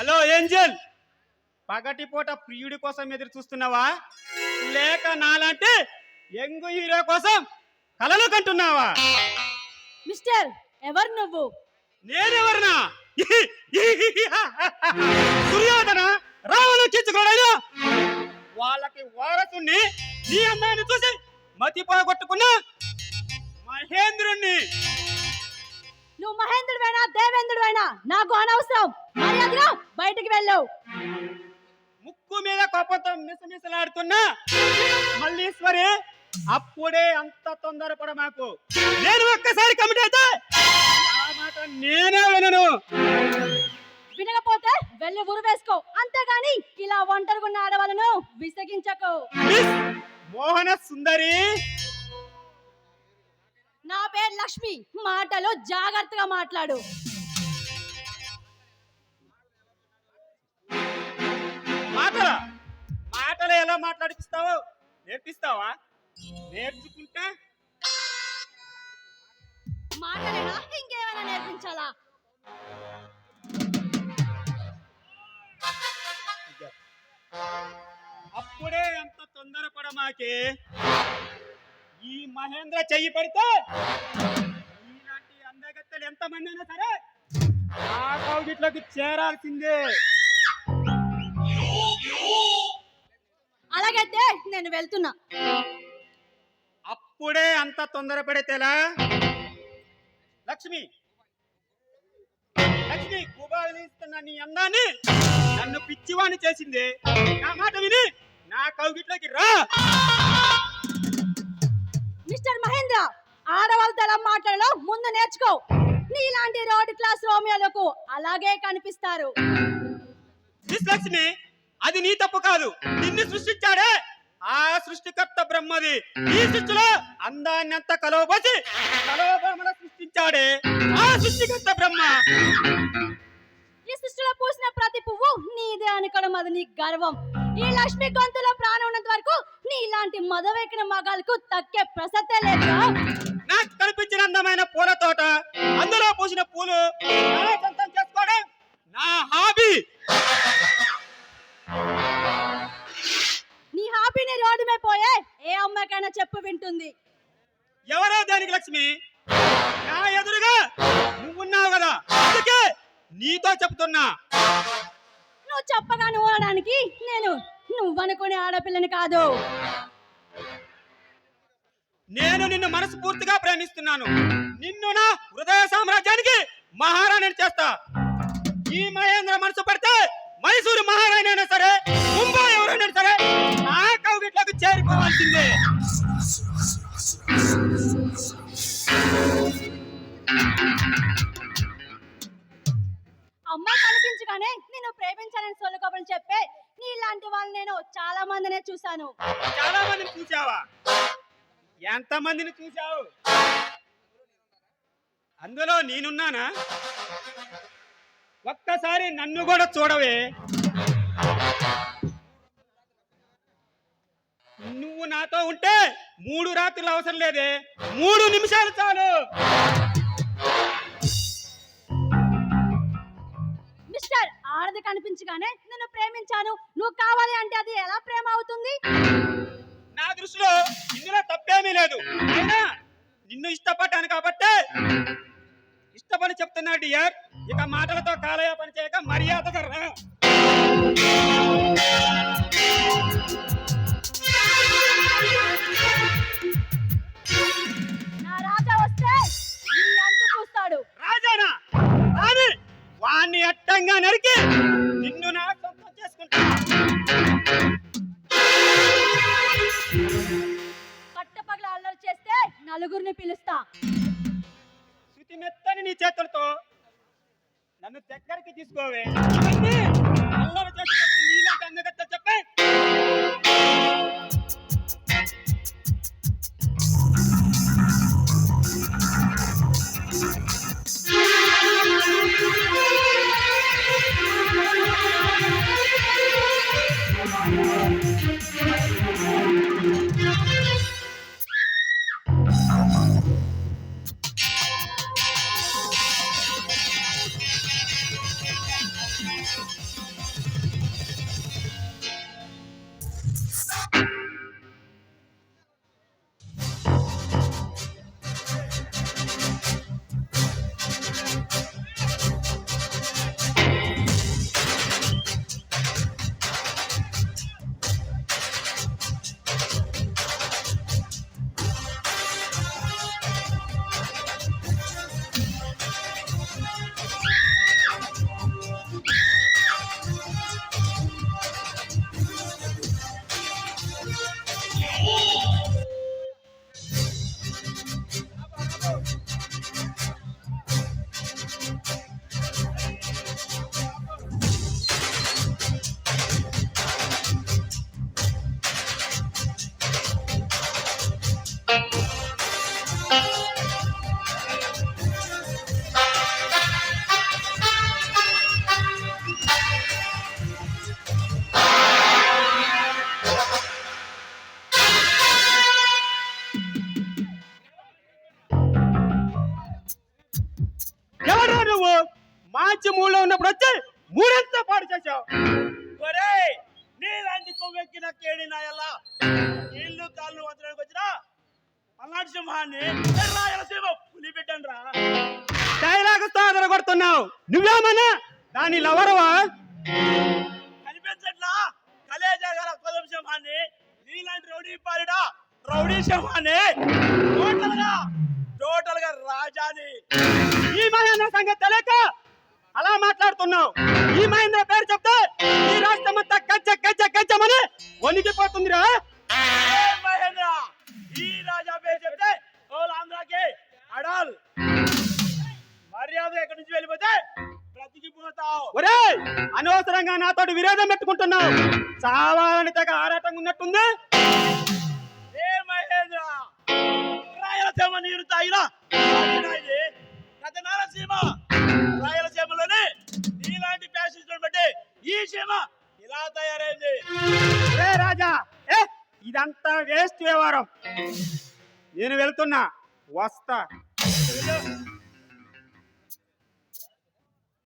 Hello Angel? పగటిపూట ప్రియుడి కోసం ఎదురు చూస్తున్నావా? లేక నాలాంటి యంగ్ హీరో కోసం కలలు కంటున్నావా? మిస్టర్ ఎవరు నువ్వు? నేనెవరనా? దుర్యోధన? రావణు కిచ్చుకోడైనా వాళ్ళకి వారసుని నీ అమ్మాయిని చూసి మతి పోగొట్టుకున్న మహేంద్రుణ్ణి. నువ్వు మహేంద్రుడైనా దేవేంద్రుడైనా నాకు అనవసరం. మర్యాదగా బయటికి వెళ్ళవు ముక్కు మీద కోపంతో మిసమిసలాడుతున్న మల్లీశ్వరి అప్పుడే అంత తొందరపడ మాకు. నేను ఒక్కసారి కమిటీ అయితే మాట నేనే వినను. వినకపోతే వెళ్ళి ఉరు వేసుకో. అంతేగాని ఇలా ఒంటరిగా ఉన్న ఆడవాళ్ళను విసిగించకు. మోహన సుందరి నా పేరు లక్ష్మి. మాటలు జాగ్రత్తగా మాట్లాడు. మాటల మాటలు ఎలా మాట్లాడిపిస్తావో నేర్పిస్తావా? నేర్చుకుంటా? మాటలేనా? ఇంకేమైనా నేర్పించాలా? అప్పుడే అంత తొందరపడ మాకే ఈ మహేంద్ర చెయ్యి పడితే ఇలాంటి అందగత్తెలు ఎంతమంది అయినా సరే ఆ కౌగిట్లోకి చేరాల్సిందే. అలాగైతే నేను వెళ్తున్నా. అప్పుడే అంత తొందరపడితేలా లక్ష్మి లక్ష్మి కుబాలిస్తున్న నీ అందాన్ని నన్ను పిచ్చివాణి చేసింది. నా మాట విని నా కౌగిట్లోకి రా. మిస్టర్ మహేంద్ర ఆడవాళ్ళతో ఎలా మాట్లాడాలో ముందు నేర్చుకో. నీలాంటి రోడ్ క్లాస్ రోమియోలకు అలాగే కనిపిస్తారు. మిస్ లక్ష్మి అది నీ తప్పు కాదు. నిన్ను సృష్టించాడే ఆ సృష్టికర్త బ్రహ్మది. ఈ సృష్టిలో అందాన్ని అంతా కలవబోసి కలవబొమ్మల సృష్టించాడే ఆ సృష్టికర్త బ్రహ్మ. నీదే అనుకోవడం అది నీ గర్వం. ఈ లక్ష్మి గొంతులో ప్రాణం ఉన్నంత వరకు నీలాంటి మదవెక్కిన మగాలకు తక్కే ప్రసక్తే లేదు. నాకు కనిపించిన అందమైన పూల తోట అందులో పూసిన పూలు నా సొంతం చేసుకోవడం నా హాబీ. నీ హాబీని రోడ్డు మీద పోయే ఏ అమ్మాయికైనా చెప్పు వింటుంది. ఎవరో దానికి లక్ష్మి? నా ఎదురుగా నువ్వున్నావు కదా అందుకే నీతో చెప్తున్నా. నువ్వు చెప్పగా నువ్వు నేను నువ్వనుకునే ఆడపిల్లని కాదు. నేను నిన్ను మనస్ఫూర్తిగా ప్రేమిస్తున్నాను. నిన్ను నా హృదయ సామ్రాజ్యానికి మహారాణిని చేస్తా. ఈ మహేంద్ర మనసు పడితే మైసూరు మహారాణి అయినా సరే ముంబై ఎవరైనా సరే నా కౌగిట్లోకి చేరిపోవాల్సిందే ప్రేమించాలని సొల్లుకోపని చెప్పే నీలాంటి వాళ్ళు నేను చాలా మందినే చూశాను. చాలా మందిని చూసావా ఎంత మందిని చూసావు అందులో నేనున్నానా? ఒక్కసారి నన్ను కూడా చూడవే. నువ్వు నాతో ఉంటే మూడు రాత్రులు అవసరం లేదే. మూడు నిమిషాలు చాలు. ఆడది కనిపించగానే నిన్ను ప్రేమించాను. నువ్వు కావాలి అంటే అది ఎలా ప్రేమ అవుతుంది? నా దృష్టిలో ఇందులో తప్పేమీ లేదు. అయినా నిన్ను ఇష్టపడ్డాను కాబట్టి ఇష్టపడి చెప్తున్నా డియర్. ఇక మాటలతో కాలయాపన చేయక మర్యాదగా రా. అట్టంగా నరికి నిన్ను నా సొంతం చేసుకుంటా. పట్టపగల అల్లరి చేస్తే నలుగురిని పిలుస్తా. శృతి మెత్తని నీ చేతులతో నన్ను దగ్గరికి తీసుకోవే. అల్లరి చేసేటప్పుడు నీలాంటి అందగత్తెలు చెప్పే వచ్చి మూడులో ఉన్నప్పుడు వచ్చి మూడంతా పాడు చేశావు. ఒరేయ్ నీలాంటి కొవ్వెక్కిన కేడి నాయల్లా ఇల్లు కాళ్ళు వదలడానికి వచ్చినా పల్నాడు సింహాన్ని రాయలసీమ పులి పెట్టండి డైలాగ్తో కొడుతున్నావు. నువ్వేమన్నా దాని లవరవా? కనిపించట్లా? కలేజా గల కొదం సింహాన్ని నీలాంటి రౌడీ పాలిడా రౌడీ సింహాన్ని టోటల్ మాట్లాడుతున్నావు? ఈ మహేంద్ర పేరు చెప్తే ఈ రాష్ట్రం అంతా గజ్జ గజ్జ గజ్జమని వణికిపోతుందిరా? మహేంద్ర ఈ రాజా పేరు చెప్తే ఓల్ ఆంధ్రాకి అడాల్. మర్యాద ఎక్కడి నుంచి వెళ్ళిపోతే ఒరేయ్ అనవసరంగా నాతోటి విరోధం పెట్టుకుంటున్నావు. చావాలని తెగ ఆరాటంగా ఉన్నట్టుంది. ఏ మహేంద్ర రాయలసీమ నీరు తాగినా నారసీమ రాయలసీమలోనే ఈ సీమ ఇలా తయారైంది. ఏ రాజా ఏ? ఇదంతా వేస్ట్ వ్యవహారం. నేను వెళ్తున్నా. వస్తా.